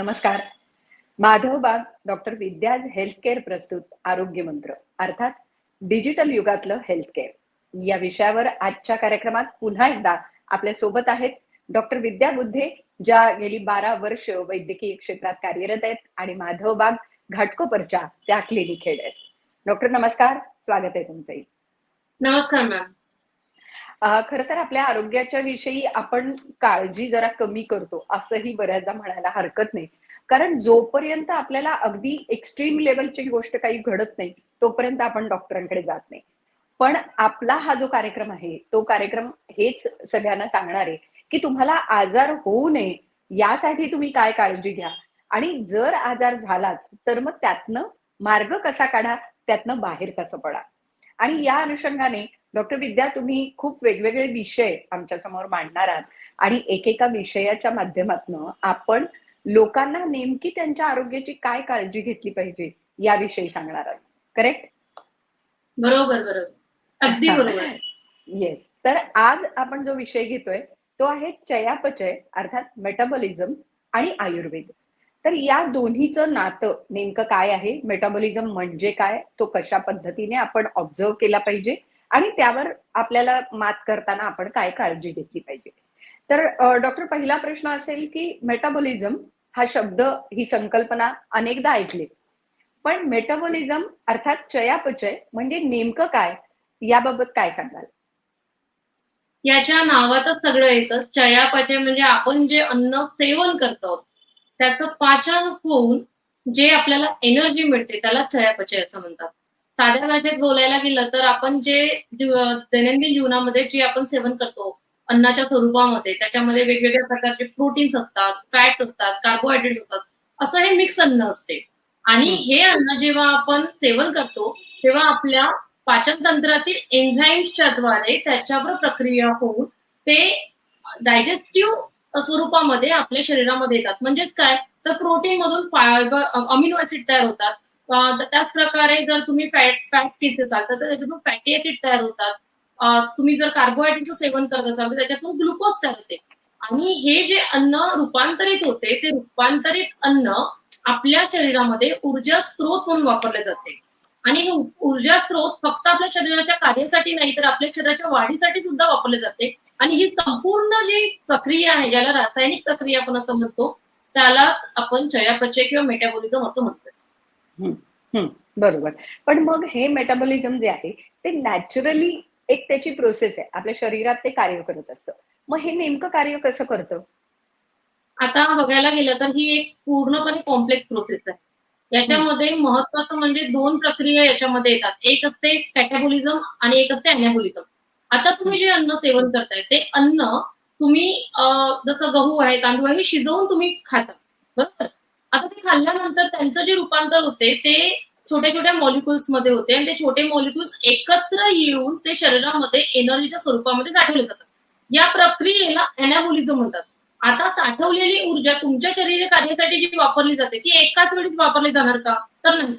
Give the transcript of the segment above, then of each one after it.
नमस्कार. Madhavbaug doctor विद्याज healthcare प्रस्तुत आरोग्य मंत्र अर्थात डिजिटल युगातलं हेल्थकेअर. या विषयावर आजच्या कार्यक्रमात पुन्हा एकदा आपल्यासोबत आहेत डॉक्टर विद्या बुद्धे ज्या गेली बारा वर्ष वैद्यकीय क्षेत्रात कार्यरत आहेत आणि माधवबाग घाटकोपरच्या त्या क्लिनिक हेड आहेत. डॉक्टर नमस्कार स्वागत आहे तुमचंही. नमस्कार मॅम. खरं तर आपल्या आरोग्याच्या विषयी आपण काळजी जरा कमी करतो असंही बऱ्याचदा म्हणायला हरकत नाही. कारण जोपर्यंत आपल्याला अगदी एक्स्ट्रीम लेवलची गोष्ट काही घडत नाही तोपर्यंत आपण डॉक्टरांकडे जात नाही. पण आपला हा जो कार्यक्रम आहे तो कार्यक्रम हेच सगळ्यांना सांगणार आहे की तुम्हाला आजार होऊ नये यासाठी तुम्ही काय काळजी घ्या. आणि जर आजार झालाच तर मग त्यातनं मार्ग कसा काढा त्यातनं बाहेर कसं पडा. आणि या अनुषंगाने डॉक्टर विद्या तुम्ही खूप वेगवेगळे विषय आमच्यासमोर मांडणार आहात. आणि एकेका विषयाच्या माध्यमातून आपण लोकांना नेमकी त्यांच्या आरोग्याची काय काळजी घेतली पाहिजे याविषयी सांगणार आहात. करेक्ट बरोबर बरोबर. अगदी बरोबर. येस तर आज आपण जो विषय घेतोय तो आहे चयापचय अर्थात मेटाबॉलिझम आणि आयुर्वेद. तर या दोन्हीचं नातं नेमकं काय आहे? मेटाबॉलिझम म्हणजे काय? तो कशा पद्धतीने आपण ऑब्झर्व केला पाहिजे? आणि त्यावर आपल्याला मात करताना आपण काय काळजी घेतली पाहिजे? तर डॉक्टर पहिला प्रश्न असेल की मेटाबॉलिझम हा शब्द ही संकल्पना अनेकदा ऐकली. पण मेटाबॉलिझम अर्थात चयापचय म्हणजे नेमकं काय? याबाबत काय सांगाल? याच्या नावातच सगळं येतं. चयापचय म्हणजे आपण जे अन्न सेवन करतो त्याचं पाचन होऊन जे आपल्याला एनर्जी मिळते त्याला चयापचय असं म्हणतात. साध्या भाषेत बोलायला गेलं तर आपण जे दैनंदिन जीवनामध्ये जे आपण सेवन करतो अन्नाच्या स्वरूपामध्ये त्याच्यामध्ये वेगवेगळ्या प्रकारचे प्रोटीन्स असतात फॅट्स असतात कार्बोहायड्रेट्स असतात असं हे मिक्स अन्न असते. आणि हे. अन्न जेव्हा आपण सेवन करतो तेव्हा आपल्या पाचन तंत्रातील एन्झाईम्सच्या द्वारे त्याच्यावर प्रक्रिया होऊन ते डायजेस्टिव्ह स्वरूपामध्ये आपल्या शरीरामध्ये येतात. म्हणजेच काय? तर प्रोटीन मधून फायबर अमिनो ऍसिड तयार होतात. त्याच प्रकारे जर तुम्ही फॅट फॅट पित असाल तर त्याच्यातून फॅटी ऍसिड तयार होतात. तुम्ही जर कार्बोहायड्रेटचं सेवन करत असाल तर त्याच्यातून ग्लुकोज तयार होते. आणि हे जे अन्न रूपांतरित होते ते रूपांतरित अन्न आपल्या शरीरामध्ये ऊर्जा स्त्रोत म्हणून वापरले जाते. आणि हे ऊर्जा स्त्रोत फक्त आपल्या शरीराच्या कार्यासाठी नाही तर आपल्या शरीराच्या वाढीसाठी सुद्धा वापरले जाते. आणि ही संपूर्ण जी प्रक्रिया आहे ज्याला रासायनिक प्रक्रिया आपण असं म्हणतो त्यालाच आपण चयापचय किंवा मेटाबॉलिझम असं म्हणतो. बरोबर. पण मग हे मेटाबॉलिझम जे आहे ते नॅचरली एक त्याची प्रोसेस आहे. आपल्या शरीरात ते कार्य करत असतं. मग हे नेमकं कार्य कसं करतं? आता बघायला गेलं तर ही एक पूर्णपणे कॉम्प्लेक्स प्रोसेस आहे. याच्यामध्ये महत्वाचं म्हणजे दोन प्रक्रिया याच्यामध्ये येतात. एक असते कॅटाबोलिझम आणि एक असते अनॅबोलिझम आता तुम्ही जे अन्न सेवन करताय ते अन्न तुम्ही अं, जसं गहू आहे तांदूळ आहे हे शिजवून तुम्ही खाता. बरोबर? आता ते खाल्ल्यानंतर त्यांचं जे रूपांतर होते ते छोट्या छोट्या मॉलिक्युल्समध्ये होते आणि ते छोटे मॉलिक्युल्स एकत्र येऊन ते शरीरामध्ये एनर्जीच्या स्वरूपामध्ये साठवले जातात. या प्रक्रियेला अनॅबोलिझम म्हणतात. आता साठवलेली ऊर्जा तुमच्या शरीर कार्यासाठी जी वापरली जाते ती एकाच वेळेस वापरली जाणार का? तर नाही.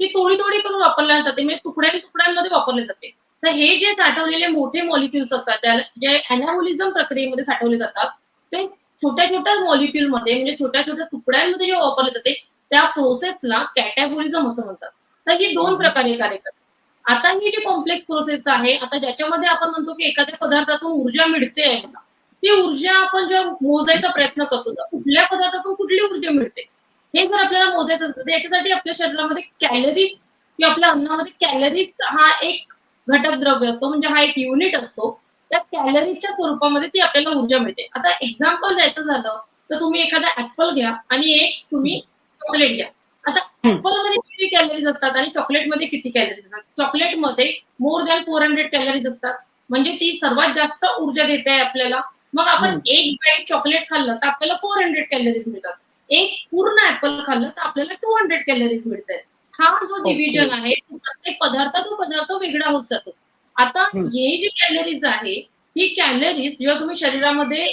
ती थोडी थोडी करून वापरल्या जाते म्हणजे तुकड्या तुकड्यांमध्ये वापरले जाते. तर हे जे साठवलेले मोठे मॉलिक्युल्स असतात जे अनॅबोलिझम प्रक्रियेमध्ये साठवले जातात ते छोट्या छोट्या मॉलिक्युलमध्ये म्हणजे छोट्या छोट्या तुकड्यांमध्ये जे वापरले जाते त्या प्रोसेसला कॅटॅबोलिझम असं म्हणतात. तर ही दोन प्रकारे कार्य करतात आता ही जी कॉम्प्लेक्स प्रोसेस आहे आता ज्याच्यामध्ये आपण म्हणतो की एखाद्या पदार्थातून ऊर्जा मिळते आहे मला ती ऊर्जा आपण जेव्हा मोजायचा प्रयत्न करतो कुठल्या पदार्थातून कुठली ऊर्जा मिळते? हे जर आपल्याला मोजायचं तर याच्यासाठी आपल्या शरीरामध्ये कॅलरीज किंवा आपल्या अन्नामध्ये कॅलरीज हा एक घटक द्रव्य असतो म्हणजे हा एक युनिट असतो. त्या कॅलरीजच्या स्वरूपामध्ये ती आपल्याला ऊर्जा मिळते. आता एक्झाम्पल द्यायचं झालं तर तुम्ही एखादा ऍपल घ्या आणि एक तुम्ही चॉकलेट घ्या. आता. ऍपलमध्ये किती कॅलरीज असतात आणि चॉकलेटमध्ये किती कॅलरीज असतात? चॉकलेटमध्ये more than four hundred calories असतात. म्हणजे ती सर्वात जास्त ऊर्जा देते आहे आपल्याला. मग आपण. एक बाईट चॉकलेट खाल्लं तर आपल्याला फोर हंड्रेड कॅलरीज मिळतात. एक पूर्ण ऍपल खाल्लं तर आपल्याला टू हंड्रेड कॅलरीज मिळतात हा जो. डिव्हिजन आहे तो प्रत्येक पदार्थ तो पदार्थ वेगळा होत जातो. आता. हे जी कॅलरीज आहे ही कॅलरीज जेव्हा तुम्ही शरीरामध्ये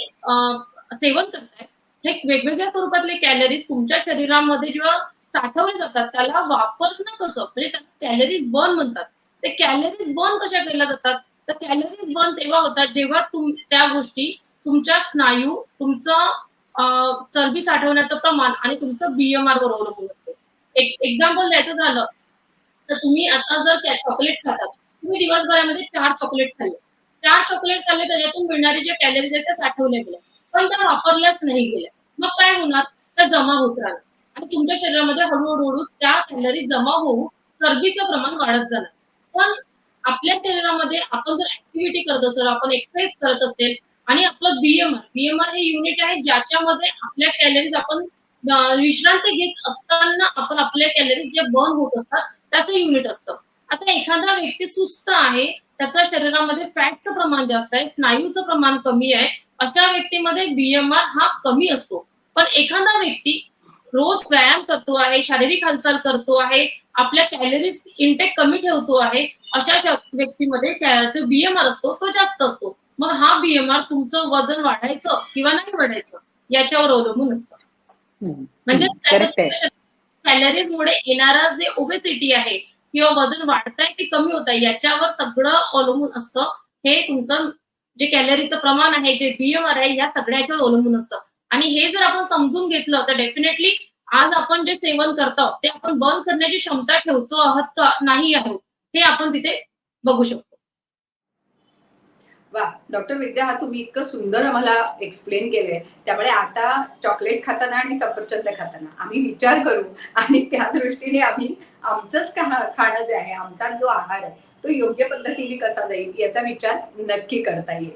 सेवन करताय हे वेगवेगळ्या स्वरूपातले कॅलरीज तुमच्या शरीरामध्ये जेव्हा साठवले जातात त्याला वापरणं कसं? म्हणजे त्याला कॅलरीज बर्न म्हणतात. ते कॅलरीज बर्न कशा केल्या जातात? तर कॅलरीज बर्न तेव्हा होतात जेव्हा तुम त्या गोष्टी तुमच्या स्नायू तुमचं चरबी साठवण्याचं प्रमाण आणि तुमचं बीएमआर वर अवलंबून असते. एक एक्झाम्पल द्यायचं झालं तर तुम्ही आता जर चॉकलेट खातात तुम्ही दिवसभरामध्ये चार चॉकलेट खाल्ले. चार चॉकलेट खाल्ले त्याच्यातून मिळणारे जे कॅलरीज आहेत त्या साठवल्या गेल्या पण त्या वापरल्याच नाही गेल्या. मग काय होणार? त्या जमा होत राहणार. आणि तुमच्या शरीरामध्ये हळूहळू हळू त्या कॅलरी जमा होऊन चरबीचं प्रमाण वाढत जाणार. पण आपल्या शरीरामध्ये आपण जर ऍक्टिव्हिटी करत असेल आपण एक्सरसाइज करत असेल आणि आपलं बीएमआर बीएमआर हे युनिट आहे ज्याच्यामध्ये आपल्या कॅलरीज आपण विश्रांती घेत असताना आपण आपल्या कॅलरीज जे बर्न होत असतात त्याचं युनिट असतं. आता एखादा व्यक्ती सुस्त आहे त्याच्या शरीरामध्ये फॅटचं प्रमाण जास्त आहे स्नायूचं प्रमाण कमी आहे अशा व्यक्तीमध्ये बीएमआर हा कमी असतो. पण एखादा व्यक्ती रोज व्यायाम करतो आहे शारीरिक हालचाल करतो आहे आपल्या कॅलरीज इंटेक कमी ठेवतो आहे अशा व्यक्तीमध्ये बीएमआर असतो तो जास्त असतो. मग हा बीएमआर तुमचं वजन वाढायचं किंवा नाही वाढायचं याच्यावर अवलंबून असतं. म्हणजे कॅलरीज मुळे येणारा जे ओबेसिटी आहे किंवा वजन वाढतंय की कमी होत आहे याच्यावर सगळं अवलंबून असतं. हे तुमचं जे कॅलरीचं प्रमाण आहे जे बीएमआर आहे या सगळ्याच्यावर अवलंबून असतं. आणि हे जर आपण समजून घेतलं तर डेफिनेटली आज आपण जे सेवन करतो ते आपण बंद करण्याची क्षमता ठेवतो आहोत का? नाही आहोत. हे आपण तिथे बघू शकतो. वा डॉक्टर विद्या हा तुम्ही इतकं सुंदर आम्हाला एक्सप्लेन केलंय. त्यामुळे आता चॉकलेट खाताना आणि सफरचंद खाताना आम्ही विचार करू. आणि त्या दृष्टीने आम्ही आमचंच खाणं जे आहे आमचा जो आहार आहे तो योग्य पद्धतीने कसा जाईल याचा विचार नक्की करता येईल.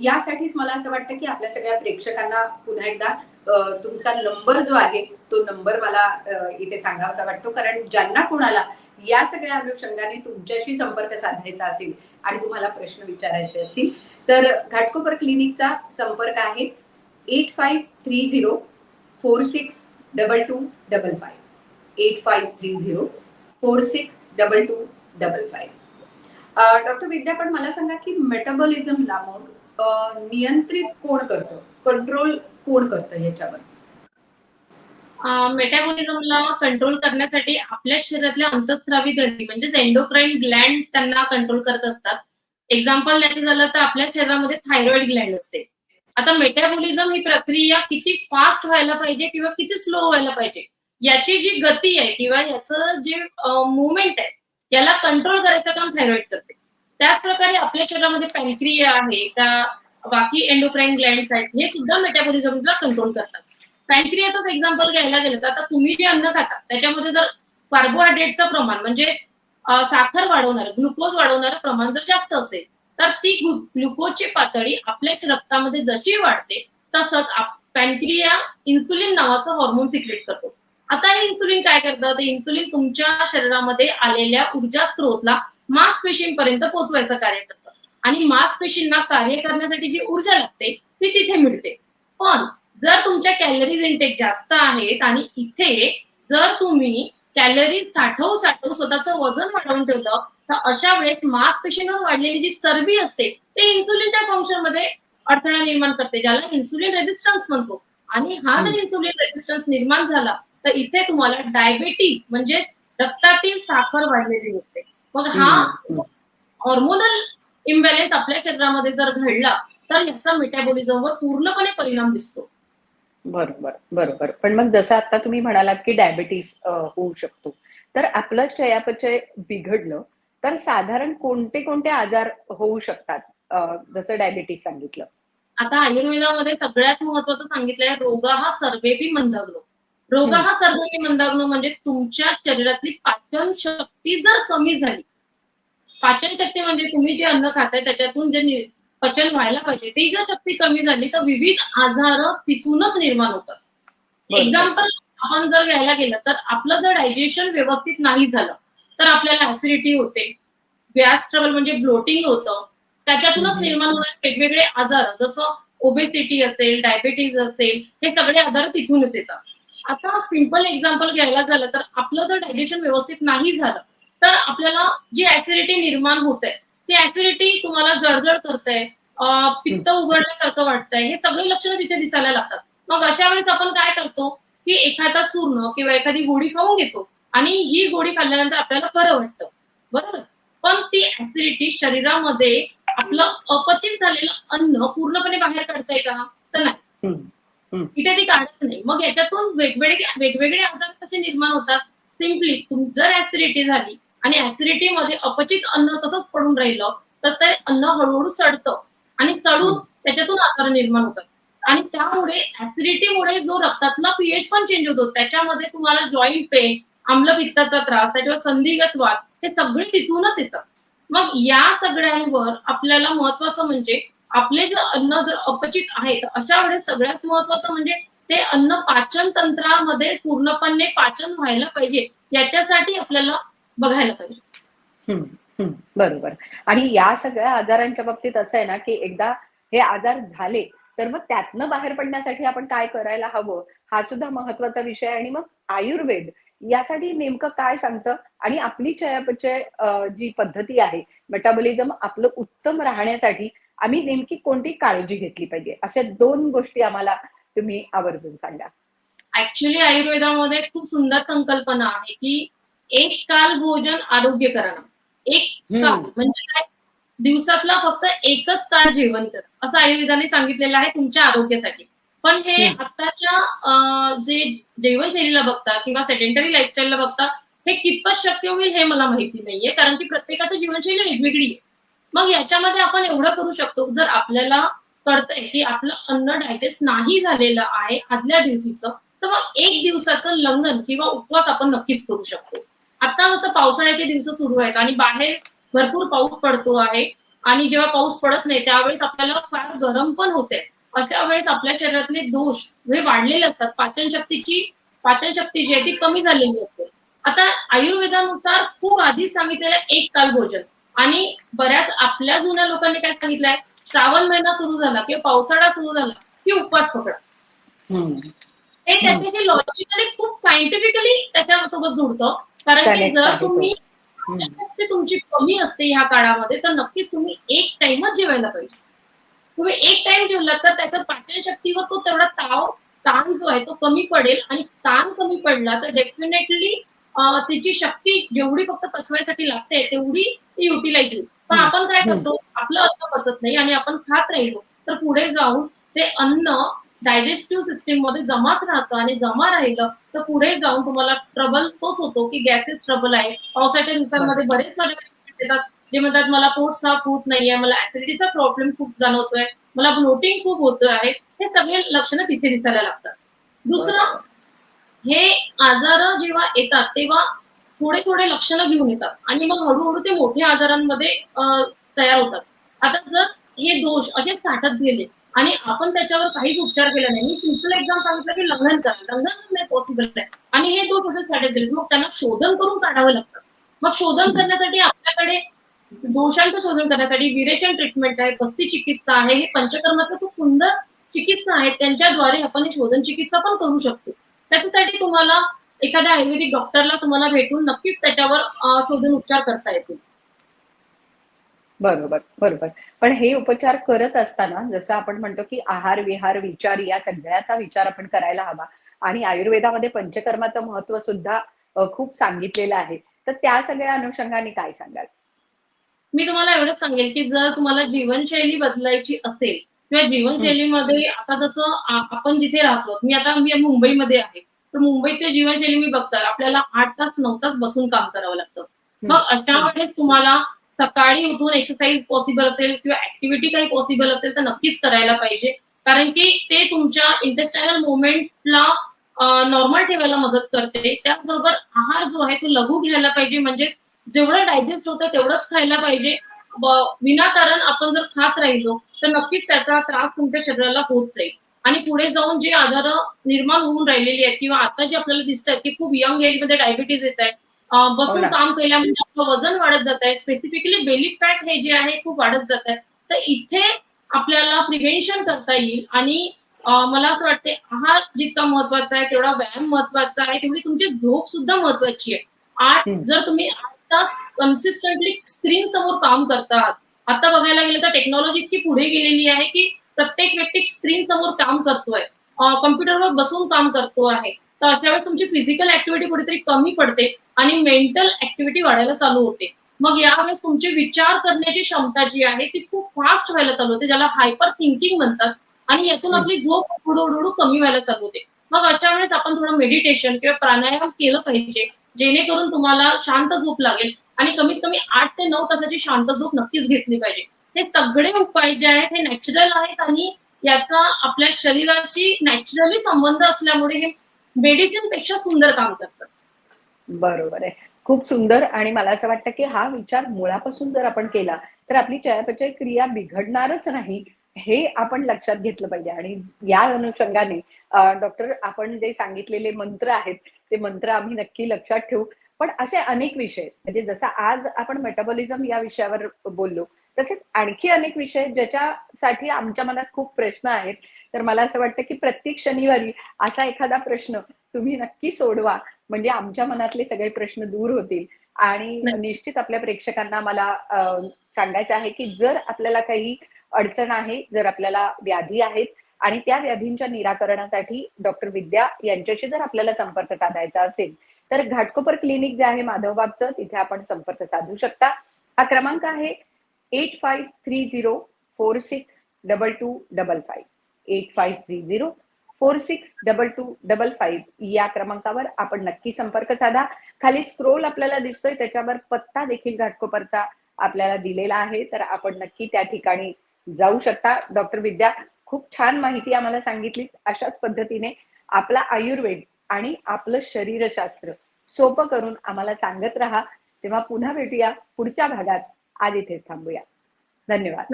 यासाठीच मला असं वाटतं की आपल्या सगळ्या प्रेक्षकांना पुन्हा एकदा तुमचा नंबर जो आहे तो नंबर मला इथे सांगावासा वाटतो. कारण ज्यांना कोणाला या सगळ्या अनुषंगाने तुमच्याशी संपर्क साधायचा असेल आणि तुम्हाला प्रश्न विचारायचे असतील तर घाटकोपर क्लिनिकचा संपर्क आहे eight five three zero four six double two double five. Eight five three zero four six double two double five. Doctor Vidya पण मला सांगा की मेटाबॉलिझमला मग नियंत्रित कोण करतं? कंट्रोल कोण करतं ह्याच्यावर? मेटाबॉलिझमला कंट्रोल करण्यासाठी आपल्या शरीरातल्या अंतस्त्रावी ग्रंथी म्हणजेच एंडोक्राईन ग्लँड त्यांना कंट्रोल करत असतात. एक्झाम्पल द्यायचं झालं तर आपल्या शरीरामध्ये थायरॉइड ग्लँड असते. आता मेटाबॉलिझम ही प्रक्रिया किती फास्ट व्हायला पाहिजे किंवा किती स्लो व्हायला पाहिजे? याची जी गती आहे किंवा याचं जे मुवमेंट आहे याला कंट्रोल करायचं काम थायरॉइड करते. त्याच प्रकारे आपल्या शरीरामध्ये पॅनक्रिया आहे त्या बाकी एंडोक्राईन ग्लँड्स आहेत हे सुद्धा मेटाबॉलिझमला कंट्रोल करतात. पॅनक्रियाचंच एक्झाम्पल घ्यायला गेलं तर आता तुम्ही जे अन्न खाता त्याच्यामध्ये जर कार्बोहायड्रेटचं प्रमाण म्हणजे साखर वाढवणार ग्लुकोज वाढवणारं प्रमाण जर जास्त असेल तर ती ग्लुकोजची पातळी आपल्या रक्तामध्ये जशी वाढते तसंच पॅन्क्रिया इन्सुलिन नावाचं हॉर्मोन सिक्रेट करतो. आता हे इन्सुलिन काय करतं? ते इन्सुलिन तुमच्या शरीरामध्ये आलेल्या ऊर्जा स्त्रोतला मांसपेशींपर्यंत पोहोचवायचं कार्य करतं. आणि मांसपेशींना कार्य करण्यासाठी जी ऊर्जा लागते ती तिथे मिळते. पण जर तुमच्या कॅलरीज इंटेक जास्त आहेत आणि इथे जर तुम्ही कॅलरीज साठवू साठवू स्वतःचं वजन वाढवून ठेवलं तर अशा वेळेस मांसपेशींवर वाढलेली जी चरबी असते ते इन्सुलिनच्या फंक्शनमध्ये अडथळा निर्माण करते ज्याला इन्सुलिन रेजिस्टन्स म्हणतो. आणि हा जर इन्सुलिन रेजिस्टन्स निर्माण झाला तर इथे तुम्हाला डायबेटीज म्हणजे रक्तातील साखर वाढलेली होते. मग हा. हॉर्मोनल इम्बॅलन्स आपल्या शरीरामध्ये जर घडला तर याचा मेटाबॉलिझमवर पूर्णपणे परिणाम दिसतो. बरोबर बरोबर. पण मग जसं आता तुम्ही म्हणालात की डायबिटीस होऊ शकतो. तर आपलं चयापचय बिघडलं तर साधारण कोणते कोणते आजार होऊ शकतात? जसं डायबिटीस सांगितलं. आता आयुर्वेदामध्ये सगळ्यात महत्वाचं सांगितलंय रोग हा सर्वेपी मंदाग्नो. रोग हा सर्वेपी मंदाग्नो म्हणजे तुमच्या शरीरातली पाचन शक्ती जर कमी झाली पाचन शक्ती म्हणजे तुम्ही जे अन्न खाताय त्याच्यातून जे पचन व्हायला पाहिजे. ती जर शक्ती कमी झाली तर विविध आजार तिथूनच निर्माण होतात. एक्झाम्पल आपण जर घ्यायला गेलं तर आपलं जर डायजेशन व्यवस्थित नाही झालं तर आपल्याला ऍसिडिटी होते. गॅस ट्रबल म्हणजे ब्लोटिंग होतं. त्याच्यातूनच. निर्माण होणारे वेगवेगळे आजार जसं ओबेसिटी असेल डायबेटीज असेल हे सगळे आजार तिथूनच येतात. आता सिंपल एक्झाम्पल घ्यायला झालं तर आपलं जर डायजेशन व्यवस्थित नाही झालं तर आपल्याला जी ऍसिडिटी निर्माण होते ती ऍसिडिटी तुम्हाला जळजळ करते पित्त उघडल्यासारखं वाटतंय हे सगळे लक्षणं तिथे दिसायला लागतात. मग अशा वेळेस आपण काय करतो की एखादा चूर्ण किंवा एखादी गोळी खाऊन घेतो आणि ही गोळी खाल्ल्यानंतर आपल्याला बरं वाटतं. बरोबर? पण ती ऍसिडिटी शरीरामध्ये आपलं अपचित झालेलं अन्न पूर्णपणे बाहेर काढतंय का? तर नाही. इथे ती काढत नाही. मग याच्यातून वेगवेगळे वेगवेगळे आजार कसे निर्माण होतात? सिम्पली जर ऍसिडिटी झाली आणि ऍसिडिटी मध्ये अपचित अन्न तसंच पडून राहिलं तर ते अन्न हळूहळू सडतं. आणि सडून. त्याच्यातून आजार निर्माण होतात. आणि त्यामुळे ऍसिडिटीमुळे जो रक्तातला पीएच पण चेंज होतो त्याच्यामध्ये तुम्हाला जॉईंट पेन आम्लपित्ताचा त्रास त्याच्यावर संधिगत वाद हे सगळे तिथूनच येतात मग या सगळ्यांवर आपल्याला महत्वाचं म्हणजे आपले जर अन्न जर अपचित आहे तर अशा वेळेस सगळ्यात महत्वाचं म्हणजे ते अन्न पाचन तंत्रामध्ये पूर्णपणे पाचन व्हायला पाहिजे. याच्यासाठी आपल्याला बघायला पाहिजे. बरोबर. आणि या सगळ्या आजारांच्या बाबतीत असं आहे ना की एकदा हे आजार झाले तर मग त्यातनं बाहेर पडण्यासाठी आपण काय करायला हवं? हा सुद्धा महत्त्वाचा विषय आणि मग आयुर्वेद यासाठी नेमकं काय सांगतं? आणि आपली चयापचय जी पद्धती आहे मेटाबॉलिझम आपलं उत्तम राहण्यासाठी आम्ही नेमकी कोणती काळजी घेतली पाहिजे? अशा दोन गोष्टी आम्हाला तुम्ही आवर्जून सांगा. ऍक्च्युली आयुर्वेदामध्ये खूप सुंदर संकल्पना आहे की एक काल भोजन आरोग्य करणं. एक काल. म्हणजे काय? दिवसातला फक्त एकच काळ जेवण कर असं आयुर्वेदाने सांगितलेलं आहे तुमच्या आरोग्यासाठी. पण हे. आताच्या जे जीवनशैलीला बघता किंवा सेडेंटरी लाईफस्टाईलला बघता हे कितपत शक्य होईल हे मला माहिती नाहीये. कारण की प्रत्येकाची जीवनशैली वेगवेगळी आहे. मग याच्यामध्ये आपण एवढं करू शकतो जर आपल्याला कळतंय की आपलं अन्न डायजेस्ट नाही झालेलं आहे आदल्या दिवशीचं तर मग एक दिवसाचं लंघन किंवा उपवास आपण नक्कीच करू शकतो. आता जसं पावसाळ्याचे दिवस सुरू आहेत आणि बाहेर भरपूर पाऊस पडतो आहे आणि जेव्हा पाऊस पडत नाही त्यावेळेस आपल्याला फार गरम पण होते. अशा वेळेस आपल्या शरीरातले दोष हे वाढलेले असतात. पाचन शक्तीची पाचन शक्ती जी आहे ती कमी झालेली असते. आता आयुर्वेदानुसार खूप आधीच सांगितलेलं आहे एक काल भोजन. आणि बऱ्याच आपल्या जुन्या लोकांनी काय सांगितलंय श्रावण महिना सुरू झाला किंवा पावसाळा सुरू झाला की उपवास पकडा. हे त्याच्याशी लॉजिकली खूप सायंटिफिकली त्याच्यासोबत जुळतं कारण की जर. तुम्ही तुमची कमी असते ह्या काळामध्ये तर नक्कीच तुम्ही एक टाइमच जेवायला पाहिजे तुम्ही एक टाइम जेवलात तर त्याच्या पाचन शक्तीवर तो तेवढा ताव ताण जो आहे तो कमी पडेल आणि ताण कमी पडला तर डेफिनेटली त्याची शक्ती जेवढी फक्त पचवायसाठी लागते तेवढी ती युटिलाइज होईल पण. आपण काय. करतो आपलं अन्न पचत नाही आणि आपण खात राहिलो तर पुढे जाऊन ते अन्न डायजेस्टिव्ह सिस्टीममध्ये जमाच राहतं आणि जमा राहिलं तर पुढे जाऊन तुम्हाला ट्रबल तोच होतो की गॅसेस ट्रबल आहे. पावसाच्या दिवसांमध्ये बरेच येतात. जे म्हणतात मला पोट साफ होत नाहीये मला ऍसिडिटीचा प्रॉब्लेम खूप जाणवतोय मला ब्लोटिंग खूप होतोय आहे. हे सगळे लक्षणं तिथे दिसायला लागतात. दुसरं हे आजार जेव्हा येतात तेव्हा थोडे थोडे लक्षणं घेऊन येतात. आणि मग हळूहळू ते मोठ्या आजारांमध्ये तयार होतात. आता जर हे दोष असेच साठत गेले आणि आपण त्याच्यावर काहीच उपचार केला नाही. मी सिंपल एक्झाम सांगितलं की लग्न करा. लग्नच नाही पॉसिबल आहे. आणि हे दोष असे साठत दिले मग त्यांना शोधन करून काढावं लागतं. मग शोधन करण्यासाठी आपल्याकडे दोषांचं शोधन करण्यासाठी विरेचन ट्रीटमेंट आहे पस्ती चिकित्सा आहे हे पंचकर्माचं खूप सुंदर चिकित्सा आहे. त्यांच्याद्वारे आपण शोधन चिकित्सा पण करू शकतो. त्याच्यासाठी तुम्हाला एखाद्या आयुर्वेदिक डॉक्टरला तुम्हाला भेटून नक्कीच त्याच्यावर शोधन उपचार करता येतील. बरोबर बरोबर. पण हे उपचार करत असताना जसं आपण म्हणतो की आहार विहार विचार या सगळ्याचा विचार आपण करायला हवा. आणि आयुर्वेदामध्ये पंचकर्माचं महत्त्व सुद्धा खूप सांगितलेलं आहे. तर त्या सगळ्या अनुषंगाने काय सांगाल? मी तुम्हाला एवढंच सांगेल की जर तुम्हाला जीवनशैली बदलायची असेल किंवा जीवनशैलीमध्ये आता जसं आपण जिथे राहतो मी आता मी मुंबईमध्ये आहे. तर मुंबईतली जीवनशैली मी बघतात आपल्याला आठ तास नऊ तास बसून काम करावं लागतं. मग अशा वेळेस तुम्हाला सकाळी उठून एक्सरसाइज पॉसिबल असेल किंवा ऍक्टिव्हिटी काही पॉसिबल असेल तर नक्कीच करायला पाहिजे. कारण की ते तुमच्या इंटेस्टायनल मुवमेंटला नॉर्मल ठेवायला मदत करते. त्याचबरोबर आहार जो आहे तो लघु घ्यायला पाहिजे. म्हणजे जेवढं डायजेस्ट होतं तेवढंच खायला पाहिजे. विनाकारण आपण जर खात राहिलो तर नक्कीच त्याचा त्रास तुमच्या शरीराला होत जाईल. आणि पुढे जाऊन जे आजार निर्माण होऊन राहिलेली आहेत किंवा आता जे आपल्याला दिसत आहेत की खूप यंग एजमध्ये डायबिटीज येत आहे बसून ना. काम केल्यामुळे आपलं वजन वाढत जात आहे. स्पेसिफिकली बेली फॅट हे जे आहे खूप वाढत जात आहे. तर इथे आपल्याला प्रिव्हेन्शन करता येईल आणि मला असं वाटते आहार जितका महत्त्वाचा आहे तेवढा व्यायाम महत्त्वाचा आहे. तेवढी तुमची झोप सुद्धा महत्वाची आहे. आठ. जर तुम्ही आठ तास कन्सिस्टंटली स्क्रीन समोर काम करता आहात आता बघायला गेलं तर टेक्नॉलॉजी इतकी पुढे गेलेली आहे की प्रत्येक व्यक्ती स्क्रीन समोर काम करतोय. कॉम्प्युटरवर बसून काम करतो आहे. तर अशा वेळेस तुमची फिजिकल ऍक्टिव्हिटी कुठेतरी कमी पडते आणि मेंटल ऍक्टिव्हिटी वाढायला चालू होते. मग यावेळेस तुमची विचार करण्याची क्षमता जी आहे ती खूप फास्ट व्हायला चालू होते ज्याला हायपर थिंकिंग म्हणतात. आणि यातून आपली झोप हुडूहुडू कमी व्हायला चालू होते. मग अशा वेळेस आपण थोडं मेडिटेशन किंवा प्राणायाम केलं पाहिजे जेणेकरून तुम्हाला शांत झोप लागेल आणि कमीत कमी आठ ते नऊ तासाची शांत झोप नक्कीच घेतली पाहिजे. हे सगळे उपाय जे आहेत हे नॅचरल आहेत आणि याचा आपल्या शरीराशी नॅचरली संबंध असल्यामुळे हे मेडिसिनपेक्षा सुंदर काम करतात. बरोबर आहे. खूप सुंदर आणि मला असं वाटतं की हा विचार मुळापासून जर आपण केला तर आपली चयापचय क्रिया बिघडणारच नाही हे आपण लक्षात घेतलं पाहिजे. आणि या अनुषंगाने डॉक्टर आपण जे सांगितलेले मंत्र आहेत ते मंत्र आम्ही नक्की लक्षात ठेवू. पण असे अनेक विषय म्हणजे जसं आज आपण मेटाबॉलिझम या विषयावर बोललो तसेच आणखी अनेक विषय ज्याच्यासाठी आमच्या मनात खूप प्रश्न आहेत. तर मला असं वाटतं की प्रत्येक शनिवारी असा एखादा प्रश्न तुम्ही नक्की सोडवा. म्हणजे आमच्या मनातले सगळे प्रश्न दूर होतील. आणि. निश्चित आपल्या प्रेक्षकांना मला सांगायचं आहे की जर आपल्याला काही अडचण आहे जर आपल्याला व्याधी आहेत आणि त्या व्याधींच्या निराकरणासाठी डॉक्टर विद्या यांच्याशी जर आपल्याला संपर्क साधायचा असेल तर घाटकोपर क्लिनिक जे आहे माधवबागचं तिथे आपण संपर्क साधू शकता. हा क्रमांक आहे eight five three zero four six double two double five. Eight five three zero four six double two double five. या क्रमांकावर आपण नक्की संपर्क साधा. खाली स्क्रोल आपल्याला दिसतोय त्याच्यावर पत्ता देखील घाटकोपरचा आपल्याला दिलेला आहे. तर आपण नक्की त्या ठिकाणी जाऊ शकता. डॉक्टर विद्या खूप छान माहिती आम्हाला सांगितली. अशाच पद्धतीने आपला आयुर्वेद आणि आपलं शरीरशास्त्र सोपं करून आम्हाला सांगत राहा. तेव्हा पुन्हा भेटूया पुढच्या भागात. आज इथेच थांबूया. धन्यवाद.